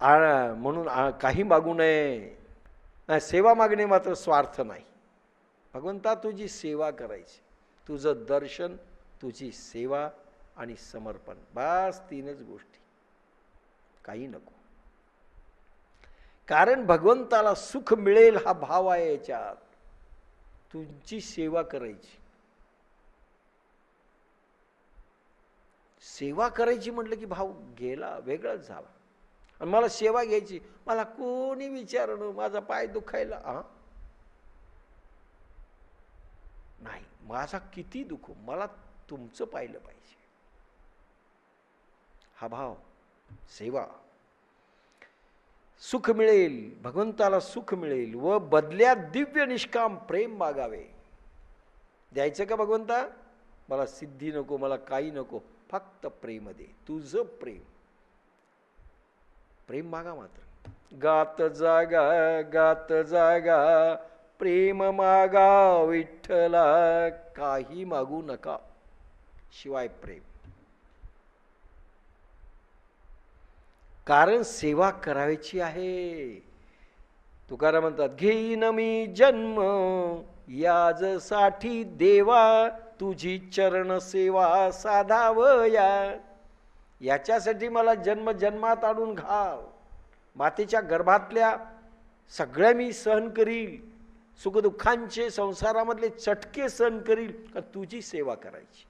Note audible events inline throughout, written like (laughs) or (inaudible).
आ- म्हणून काही मागू नये. नाही, सेवा मागणे मात्र स्वार्थ नाही. भगवंता तुझी सेवा करायची. तुझं दर्शन तुझी सेवा आणि समर्पण. बस तीनच गोष्टी. काही नको. कारण भगवंताला सुख मिळेल हा भाव आहे याच्यात. तुमची सेवा करायची. सेवा करायची म्हटलं की भाव गेला वेगळाच झाला. आणि मला सेवा घ्यायची. मला कोणी विचारणं माझा पाय दुखायला. हा नाही माझा किती दुखो? मला तुमचं पाहिलं पाहिजे. हा भाव सेवा. सुख मिळेल भगवंताला सुख मिळेल व बदल्यात दिव्य निष्काम प्रेम मागावे द्यायचं का भगवंता? मला सिद्धी नको मला काही नको फक्त प्रेम दे. तुझं प्रेम. प्रेम मागा मात्र. गात जागा गात जागा प्रेम मागा विठ्ठला काही मागू नका. शिवाय प्रेम. कारण सेवा करायची आहे. तुकाराम म्हणतात घेईन मी जन्म याजसाठी देवा तुझी चरण सेवा साधावया. याच्यासाठी मला जन्म जन्मात आणून घाल मातेच्या गर्भातल्या सगळ्या मी सहन करील. सुखदुःखांचे संसारामधले चटके सहन करील. का तुझी सेवा करायची?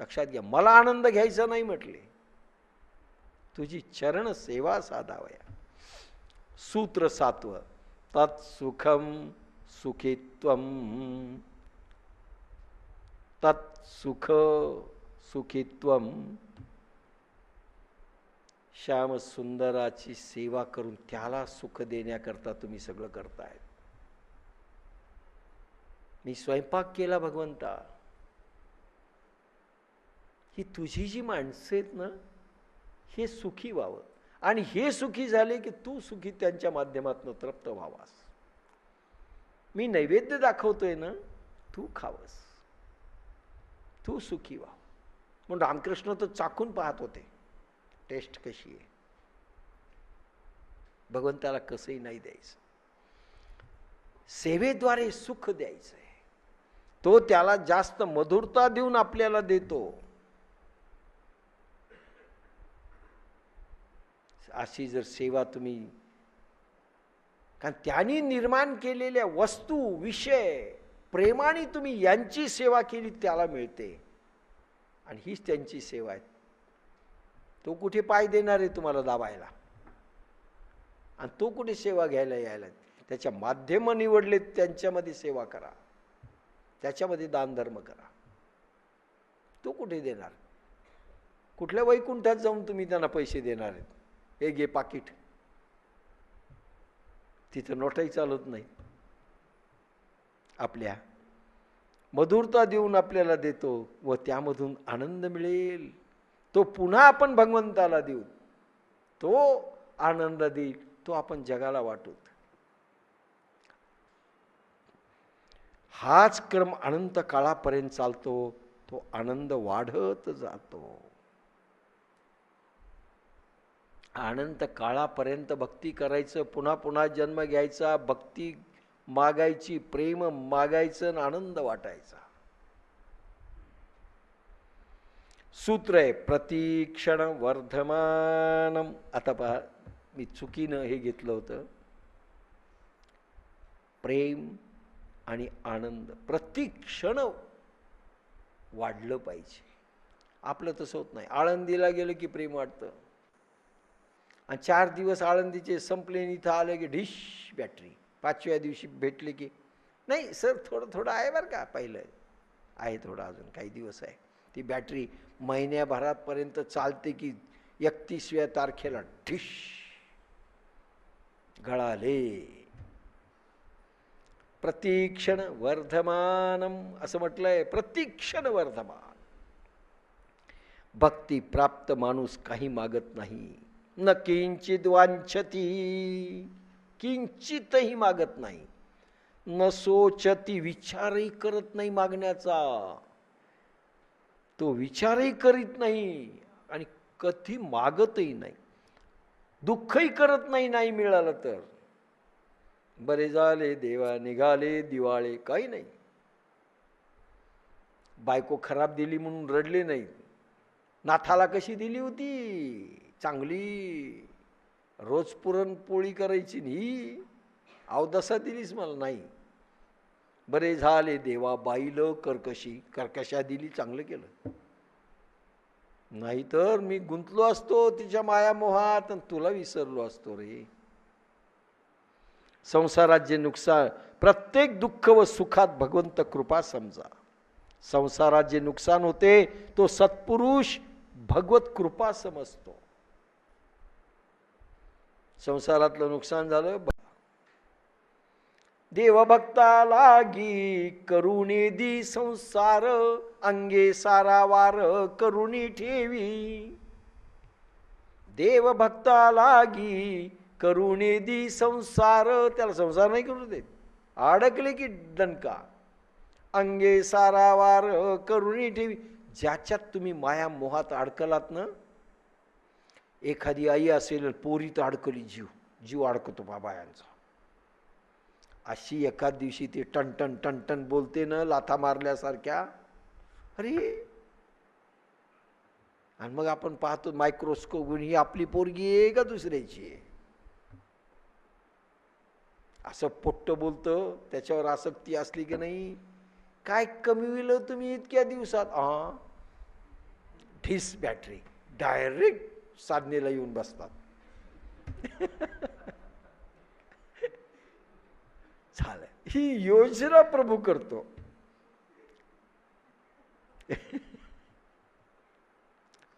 लक्षात घ्या मला आनंद घ्यायचा नाही म्हटले. तुझी चरण सेवा साधावया. सूत्र सात्व तत्सुखम सुखित्व. तत्सुख सुखित्वम श्याम सुंदराची सेवा करून त्याला सुख देण्याकरता तुम्ही सगळं करताय. मी स्वयंपाक केला भगवंता. ही तुझी जी माणसं आहेत ना हे सुखी व्हावं. आणि हे सुखी झाले की तू सुखी त्यांच्या माध्यमातून तृप्त व्हावास. मी नैवेद्य दाखवतोय ना तू खावस. तू सुखी व्हा. म्हणून रामकृष्ण तर चाकून पाहत होते. टेस्ट कशी आहे? भगवंताला कसंही नाही द्यायचं. सेवेद्वारे सुख द्यायचं आहे तो त्याला जास्त मधुरता देऊन आपल्याला देतो. अशी जर सेवा तुम्ही कारण त्यांनी निर्माण केलेल्या वस्तू विषय प्रेमाने तुम्ही यांची सेवा केली त्याला मिळते. आणि हीच त्यांची सेवा आहे. तो कुठे पाय देणार आहे तुम्हाला दाबायला? आणि तो कुठे सेवा घ्यायला यायला? त्याच्या माध्यमं निवडले त्यांच्यामध्ये सेवा करा. त्याच्यामध्ये दानधर्म करा. तो कुठे देणार? कुठल्या वैकुंठात जाऊन तुम्ही त्यांना पैसे देणार आहेत? हे घे पाकिट. तिथं नोटाही चालत नाही. आपल्या मधुरता देऊन आपल्याला देतो व त्यामधून आनंद मिळेल. तो पुन्हा आपण भगवंताला देऊ. तो आनंद देईल तो आपण जगाला वाटूत हाच क्रम अनंत काळापर्यंत चालतो तो आनंद वाढत जातो. अनंत काळापर्यंत भक्ती करायचं पुन्हा पुन्हा जन्म घ्यायचा भक्ती मागायची प्रेम मागायचं आणि आनंद वाटायचा. सूत्र आहे प्रतीक्षण वर्धमानम आता पहा मी चुकीनं हे घेतलं होतं. प्रेम आणि आनंद प्रतिक्षण वाढलं पाहिजे. आपलं तसं होत नाही. आळंदीला गेलं की प्रेम वाटतं आणि चार दिवस आळंदीचे संपले आणि इथं आलं की ढिश बॅटरी पाचव्या दिवशी भेटले की नाही सर थोडं थोडं आहे बरं का पहिलं. आहे थोडं अजून काही दिवस आहे. ती बॅटरी महिन्याभरापर्यंत चालते की एकतीसव्या तारखेला ठिश गळाले. प्रतीक्षण वर्धमानम असं म्हटलंय प्रतीक्षण वर्धमान. भक्ती प्राप्त माणूस काही मागत नाही. न किंचित वांछती. किंचितही मागत नाही. न विचारही करत नाही मागण्याचा. तो विचारही करीत नाही आणि कधी मागतही नाही. दुःखही करत नाही नाही मिळालं तर. बरे झाले देवा निघाले दिवाळे काही नाही. बायको खराब दिली म्हणून रडले नाही. नाथाला कशी दिली होती? चांगली. रोज पुरणपोळी करायची नाही अवदसा दिलीच मला नाही. बरे झाले देवा बाईलं कर्कशी कर्कशा दिली चांगलं केलं. नाहीतर मी गुंतलो असतो तिच्या मायामोहात आणि तुला विसरलो असतो रे. संसारात जे नुकसान प्रत्येक दुःख व सुखात भगवंत कृपा समजा. संसारात जे नुकसान होते तो सत्पुरुष भगवत कृपा समजतो. संसारातलं नुकसान झालं देवभक्ता लागी करुणी दी संसार अंगे सारावार करुणी ठेवी. देवभक्ता लागी करुणी दी संसार त्याला संसार नाही करू देत. अडकले की दणका. अंगे सारावार करुणी ठेवी. ज्याच्यात तुम्ही माया मोहात अडकलात ना एखादी आई असेल पोरीत अडकली जीव जीव अडकतो बाबायांचा अशी एकाच दिवशी ते टनटन टनटन बोलते ना लाथा मारल्यासारख्या अरे! आणि मग आपण पाहतो मायक्रोस्कोप ही आपली पोरगी आहे का दुसऱ्याची आहे? असं पोट्ट बोलतं त्याच्यावर आसक्ती असली की नाही? काय कमी होईल तुम्ही इतक्या दिवसात? हा ठीस बॅटरी डायरेक्ट साधनेला येऊन बसतात. (laughs) झालं ही योजना प्रभू करतो. (laughs)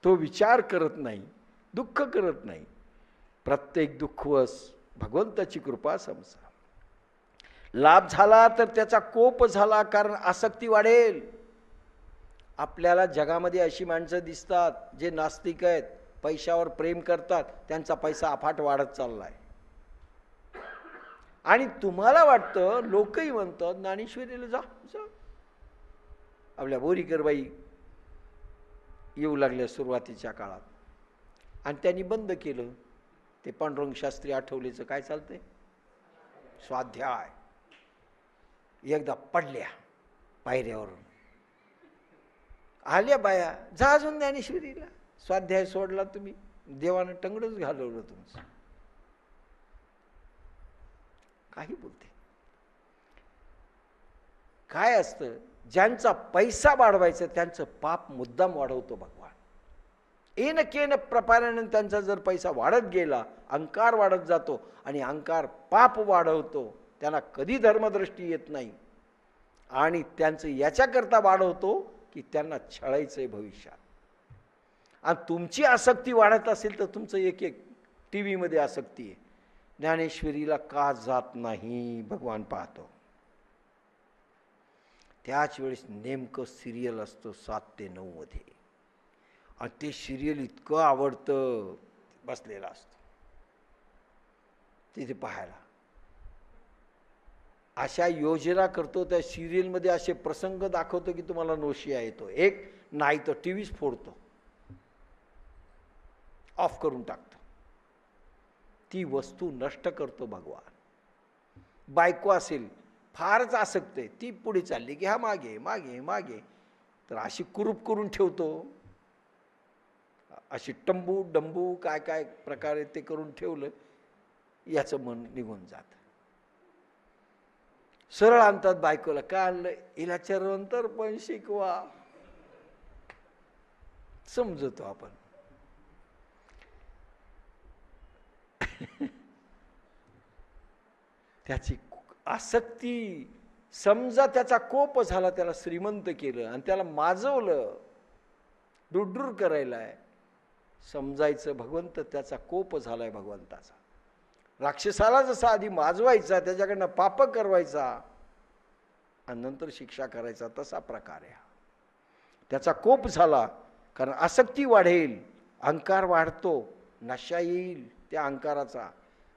तो विचार करत नाही दुःख करत नाही. प्रत्येक दुःखवस भगवंताची कृपा समजा लाभ झाला तर त्याचा कोप झाला कारण आसक्ती वाढेल. आपल्याला जगामध्ये अशी माणसं दिसतात जे नास्तिक आहेत. पैशावर प्रेम करतात त्यांचा पैसा अफाट वाढत चालला आहे आणि तुम्हाला वाटतं लोकही म्हणतात ज्ञानेश्वरीला जा जा. आपल्या बोरीकरबाई येऊ लागल्या सुरुवातीच्या काळात. आणि त्यांनी बंद केलं. ते पांडुरंग शास्त्री आठवलेचं काय चालतंय? स्वाध्याय. एकदा पडल्या पायऱ्यावरून. आल्या बाया जा अजून ज्ञानेश्वरीला. स्वाध्याय सोडला तुम्ही देवानं टंगडच घालवलं तुमचं. काही बोलते. काय असतं ज्यांचा पैसा वाढवायचा त्यांचं पाप मुद्दाम वाढवतो भगवान. एन केन प्रपाराने त्यांचा जर पैसा वाढत गेला अंकार वाढत जातो आणि अंकार पाप वाढवतो त्यांना कधी धर्मदृष्टी येत नाही. आणि त्यांचं याच्याकरता वाढवतो की त्यांना छळायचं आहे भविष्यात. आणि तुमची आसक्ती वाढत असेल तर तुमचं एक एक टी व्हीमध्ये आसक्ती आहे. ज्ञानेश्वरीला का जात नाही भगवान पाहतो. त्याच वेळेस नेमकं सिरियल असतो सात ते नऊमध्ये आणि ते सिरियल इतकं आवडतं बसलेलं असतं. तिथे पाहायला. अशा योजना करतो त्या सिरियलमध्ये असे प्रसंग दाखवतो की तुम्हाला नोशिया येतो. एक नाही तर टी व्हीच फोडतो. ऑफ करून टाकतो. ती वस्तू नष्ट करतो भगवान. बायको असेल फारच आसक्त आहे ती पुढे चालली की हा मागे मागे मागे. तर अशी कुरूप करून ठेवतो. अशी टंबू डंबू काय काय प्रकारे ते करून ठेवलं याचं मन निघून जात. सरळ आणतात बायकोला काय आणलं हिला चरवंतर पण शिकवा. समजतो आपण. (laughs) त्याची आसक्ती समजा त्याचा कोप झाला त्याला श्रीमंत केलं आणि त्याला माजवलं डुडूर करायला आहे समजायचं भगवंत त्याचा कोप झालाय भगवंताचा. राक्षसाला जसा आधी माजवायचा त्याच्याकडनं पाप करवायचा आणि नंतर शिक्षा करायचा तसा प्रकार आहे त्याचा कोप झाला कारण आसक्ती वाढेल अहंकार वाढतो नशा येईल. त्या अंकाराचा.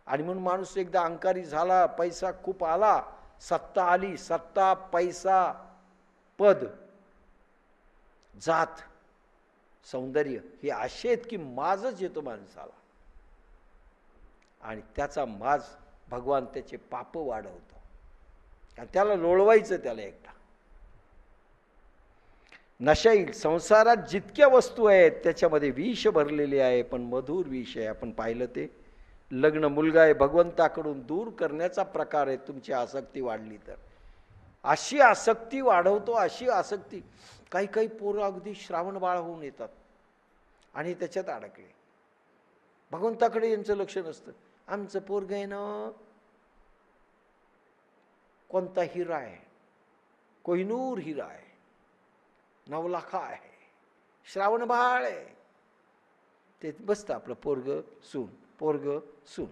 आणि म्हणून माणूस एकदा अंकारी झाला पैसा खूप आला सत्ता आली सत्ता पैसा पद जात सौंदर्य हे असे आहेत की माझच येतो माणसाला. आणि त्याचा माज भगवान त्याचे पाप वाढवतो. आणि त्याला लोळवायचं त्याला एकटा नशा येईल संसारात जितक्या वस्तू आहेत त्याच्यामध्ये विष भरलेले आहे पण मधुर विष आहे. आपण पाहिलं ते. लग्न मुलगा आहे भगवंताकडून दूर करण्याचा प्रकार आहे. तुमची आसक्ती वाढली तर. अशी आसक्ती वाढवतो अशी आसक्ती. काही काही पोरं अगदी श्रावण बाळ होऊन येतात. आणि त्याच्यात अडकले. भगवंताकडे यांचं लक्ष नसतं. आमचं पोरग आहे ना कोणता हिरा आहे? कोहिनूर हिरा आहे. नवलाखा आहे श्रावण बाळ. आहे ते बसतं आपलं पोरग सून पोरग सून.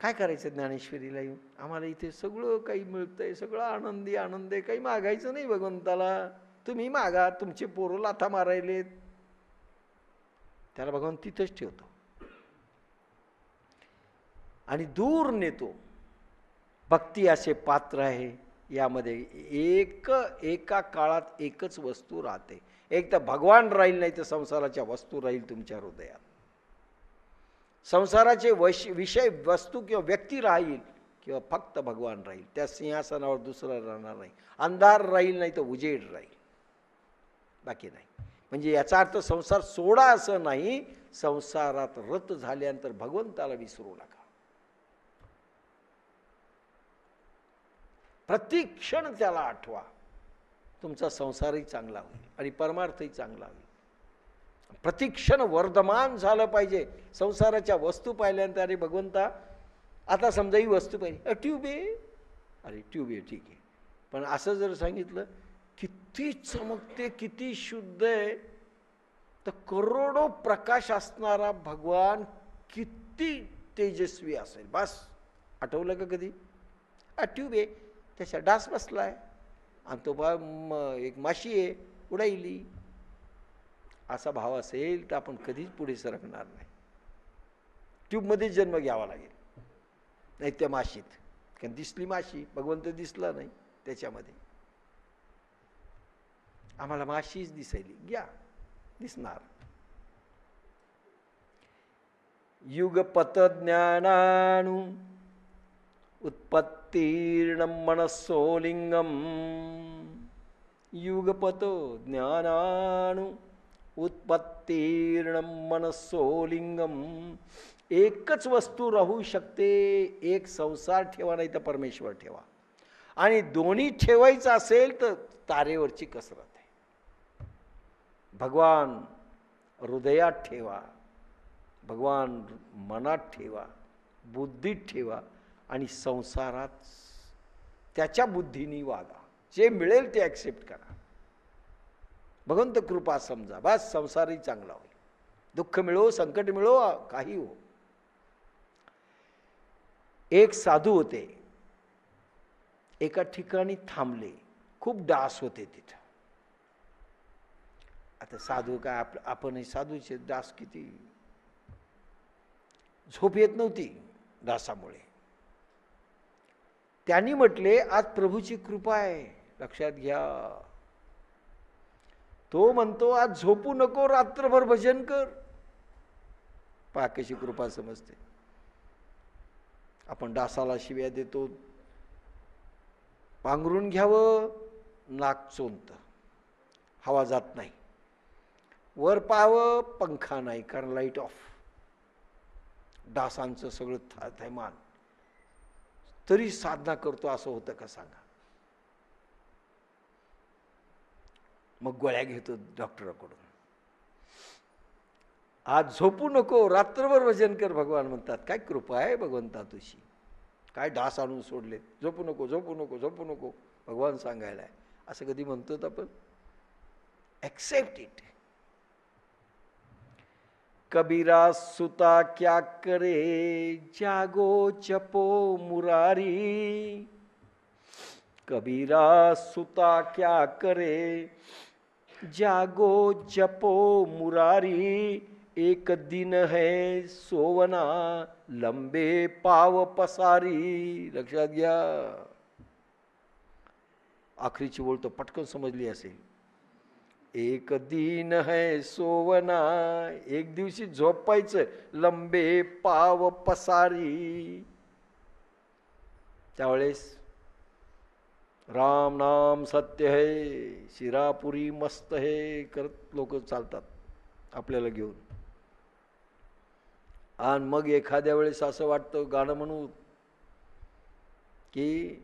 काय करायचं ज्ञानेश्वरीला येऊन? आम्हाला इथे सगळं काही मिळतंय सगळं आनंदी आनंद आहे काही मागायचं नाही भगवंताला. तुम्ही मागा तुमचे पोरं लाथा मारायलेत. त्याला भगवान तिथंच ठेवतो. आणि दूर नेतो. भक्ती असे पात्र आहे. यामध्ये एक एका काळात एकच वस्तू राहते. एक तर भगवान राहील नाही तर संसाराच्या वस्तू राहील तुमच्या हृदयात. संसाराचे वश विषय वस्तू किंवा व्यक्ती राहील किंवा फक्त भगवान राहील. त्या सिंहासनावर दुसरं राहणार नाही. अंधार राहील नाही तर उजेड राहील. बाकी नाही. म्हणजे याचा अर्थ संसार सोडा असं नाही. संसारात रत झाल्यानंतर भगवंताला विसरू नका. प्रतिक्षण त्याला आठवा. तुमचा संसारही चांगला होईल आणि परमार्थही चांगला होईल. प्रतिक्षण वर्धमान झालं पाहिजे. संसाराच्या वस्तू पाहिल्यानंतर अरे भगवंता आता समजा ही वस्तू पाहिजे ट्यूब आहे. अरे ट्यूब आहे ठीक आहे. पण असं जर सांगितलं किती चमकते किती शुद्ध आहे. तर करोडो प्रकाश असणारा भगवान किती तेजस्वी असेल. बस आठवलं का कधी? हा ट्यूब आहे. त्याचा डास बसलाय? आणि तो बा एक माशी आहे उडाईली असा भाव असेल तर आपण कधीच पुढे सरकणार नाही. ट्यूबमध्येच जन्म घ्यावा लागेल. नाही त्या माशीत. कारण दिसली माशी भगवंत दिसला नाही त्याच्यामध्ये. आम्हाला माशीच दिसायली. घ्या. दिसणार. युगपत ज्ञानाणू उत्पत्तीर्णं मनस्सोलिंगम युगपतो ज्ञानाणु उत्पत्तीर्णं मनस्सोलिंगम एकच वस्तू राहू शकते एक संसार ठेवा नाही तर परमेश्वर ठेवा आणि दोन्ही ठेवायचं असेल तर तारेवरची कसरत आहे भगवान हृदयात ठेवा भगवान मनात ठेवा बुद्धीत ठेवा आणि संसारात त्याच्या बुद्धीनी वागा. जे मिळेल ते ॲक्सेप्ट करा. भगवंत कृपा समजा. बस संसारही चांगला होईल. दुःख मिळो संकट मिळो काही हो. एक साधू होते. एका ठिकाणी थांबले. खूप डास होते तिथं. आता साधू काय आप आपणही साधूचे डास किती? झोप येत नव्हती डासामुळे. त्यांनी म्हटले आज प्रभूची कृपा आहे. लक्षात घ्या. तो म्हणतो आज झोपू नको रात्रभर भजन कर. पाकेची कृपा समजते. आपण डासाला शिव्या देतो. पांघरून घ्यावं नाक चोंत हवा जात नाही. वर पाहावं पंखा नाही कारण लाइट ऑफ डासांचं सगळं था थैमान तरी साधना करतो असं होतं का सांगा? मग गोळ्या घेतो डॉक्टराकडून. आज झोपू नको रात्रभर वजन कर भगवान म्हणतात काय कृपा आहे भगवंता तुझी? काय डास आणून सोडले झोपू नको झोपू नको झोपू नको भगवान सांगायला आहे असं कधी म्हणतो आपण? ॲक्सेप्ट इट कबीरा सुता क्या करे? जागो चपो मुरारी। कबीरा सुता क्या करे? जागो जपो मुरारी। एक दिन है सोवना लंबे पाव पसारी। लक्षात घ्या। आखरीची बोल तो पटकन समजली असेल. एक दिन है सोवना एक दिवशी झोपायचं लंबे पाव पसारी. त्यावेळेस राम नाम सत्य है शिरापुरी मस्त हे करत लोक चालतात आपल्याला घेऊन. आणि मग एखाद्या वेळेस असं वाटतं गाणं म्हणू की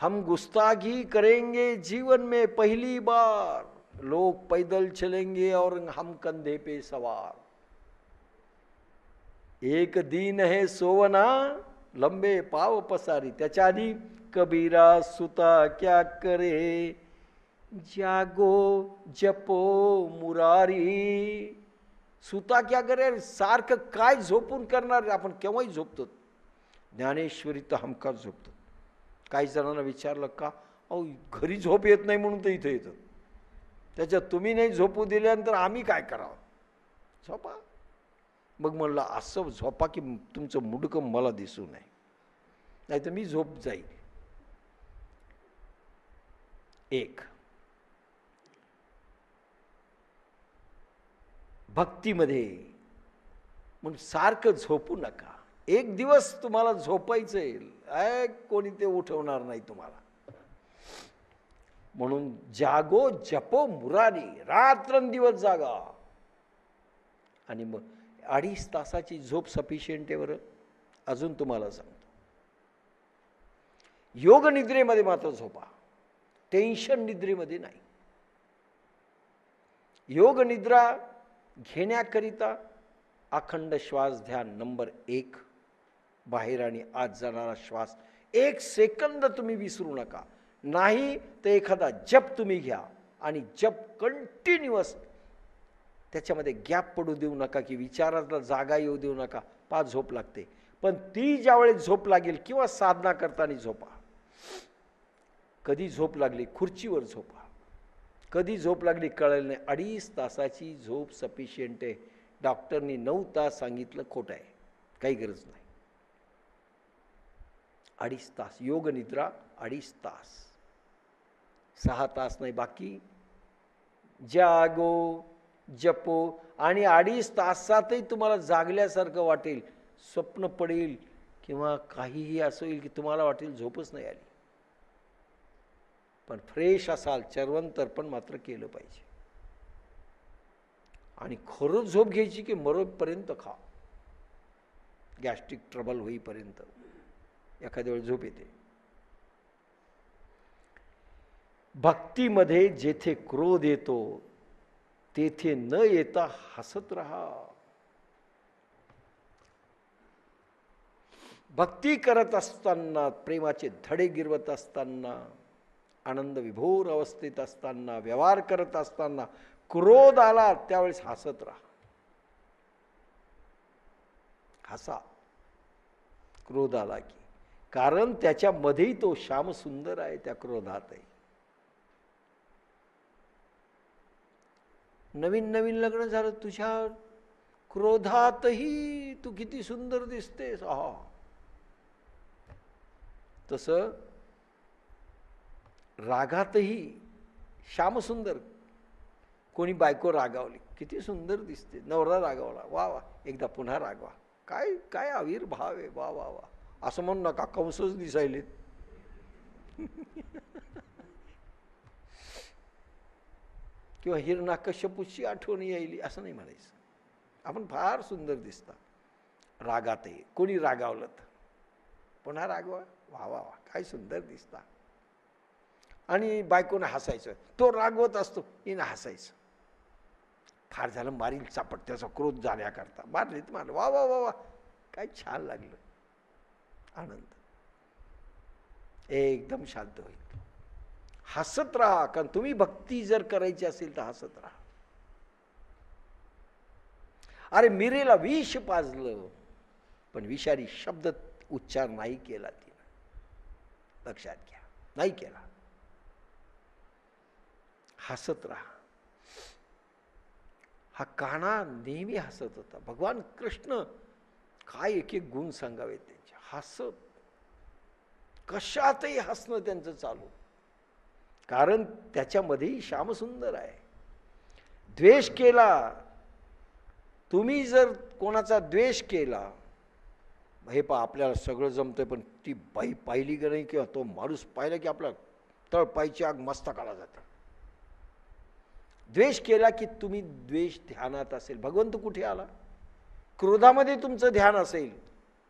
हम गुस्ताखी करेंगे जीवन में पहली बार। लोग पैदल चलेंगे और हम कंधे पे सवार। एक दिन है सोवना, लंबे पाव पसारी। त्याच्या कबीरा, सुता, क्या करे? जागो, जपो, मुरारी। सुता क्या करे? सारखं काय झोपून करणार? आपण केव्हाही झोपतो। ज्ञानेश्वरी तर हमखास झोपतो। काही जणांना विचारलं का अहो घरी झोप येत नाही म्हणून तर इथं येतं. त्याच्यात तुम्ही नाही झोपू दिल्यानंतर आम्ही काय करावं? झोपा. मग म्हणलं असं झोपा की तुमचं मुडकं मला दिसू नये. नाही तर मी झोप जाईल एक. भक्तीमध्ये म्हणून सारखं झोपू नका. एक दिवस तुम्हाला झोपायचं येईल ऐ कोणी ते उठवणार नाही तुम्हाला. म्हणून जागो जपो मुरारी रात्रंदिवस जागा. आणि मग अडीच तासाची झोप सफिशियंट आहे बरं. अजून तुम्हाला सांगतो. योग निद्रेमध्ये मात्र झोपा. टेन्शन निद्रेमध्ये नाही. योग निद्रा घेण्याकरिता अखंड श्वास ध्यान नंबर एक. बाहेर आणि आत जाणारा श्वास. एक सेकंद तुम्ही विसरू नका. नाही तर एखादा जप तुम्ही घ्या आणि जप कंटिन्युअस त्याच्यामध्ये गॅप पडू देऊ नका की विचारातला जागा येऊ देऊ नका. पाच झोप लागते. पण ती ज्यावेळेस झोप लागेल किंवा साधना करताना झोपा. कधी झोप लागली खुर्चीवर झोपा. कधी झोप लागली कळलं नाही अडीच तासाची झोप सफिशियंट आहे. डॉक्टरनी नऊ तास सांगितलं खोटं आहे. काही गरज नाही. अडीच तास. योग निद्रा अडीच तास. सहा तास नाही बाकी? जागो जपो. आणि अडीच तासातही तुम्हाला जागल्यासारखं वाटेल स्वप्न पडेल किंवा काहीही असं होईल की तुम्हाला वाटेल झोपच नाही आली. पण फ्रेश असाल चरवंतर पण मात्र केलं पाहिजे. आणि खरंच झोप घ्यायची की मरोपर्यंत खा. गॅस्ट्रिक ट्रबल होईपर्यंत. एखाद्या वेळ झोप येते. भक्तीमध्ये जेथे क्रोध येतो तेथे न येता हसत राहा. भक्ती करत असताना प्रेमाचे धडे गिरवत असताना आनंद विभोर अवस्थेत असताना व्यवहार करत असताना क्रोध आला त्यावेळेस हसत राहा. हसा. क्रोध आला की. कारण त्याच्यामध्येही तो श्याम सुंदर आहे त्या क्रोधातही नवीन नवीन लग्न झालं तुझ्या क्रोधातही तू किती सुंदर दिसतेस. हा. तस रागातही श्यामसुंदर कोणी बायको रागावली किती सुंदर दिसते. नवरा रागावला वा वा एकदा पुन्हा रागवा. काय काय आविर्भाव आहे. वा वा वा. असं म्हणू नका कंसच दिसायलेत. किंवा हिरणाकश्यपूची आठवण यायली असं नाही म्हणायचं. आपण फार सुंदर दिसता रागातही कोणी रागावलं तर पुन्हा रागवा वा वा वा काय सुंदर दिसता. आणि बायकोनं हसायचं. तो रागवत असतो. हिनं हसायचं. फार झालं मारील चापट त्याचा क्रोध जाण्याकरता. मारलीत मारलं. वा वा वा वा. काय छान लागलं. आनंद. एकदम शांत होईल. हसत राहा कारण तुम्ही भक्ती जर करायची असेल तर हसत राहा. अरे मिरेला विष पाजलं पण विषारी शब्द उच्चार नाही केला तिनं. लक्षात घ्या नाही केला. हसत राहा. हा काना नेहमी हसत होता. भगवान कृष्ण काय एक एक गुण सांगावे ते. हसत. कशातही हसणं त्यांचं चालू. कारण त्याच्यामध्येही श्यामसुंदर आहे. द्वेष केला. तुम्ही जर कोणाचा द्वेष केला हे पा आपल्याला सगळं जमतंय पण ती बाई पाहिली की नाही किंवा तो माणूस पाहिला की आपला तळपायची आग मस्तकाला जातं. द्वेष केला की तुम्ही द्वेष ध्यानात असेल. भगवंत कुठे आला? क्रोधामध्ये तुमचं ध्यान असेल.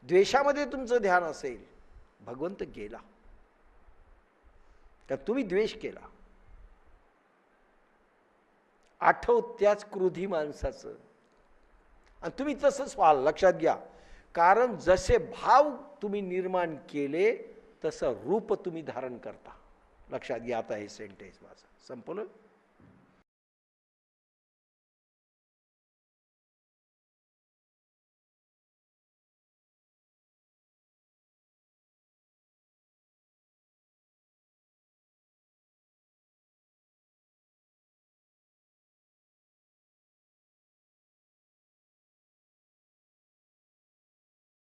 द्वेषामध्ये तुमचं ध्यान असेल भगवंत गेला. तर तुम्ही द्वेष केला. आठव त्याच क्रोधी माणसाचं. आणि तुम्ही तसंच व्हाल लक्षात घ्या. कारण जसे भाव तुम्ही निर्माण केले तसं रूप तुम्ही धारण करता. लक्षात घ्या आता हे सेंटेन्स माझं. संपलं?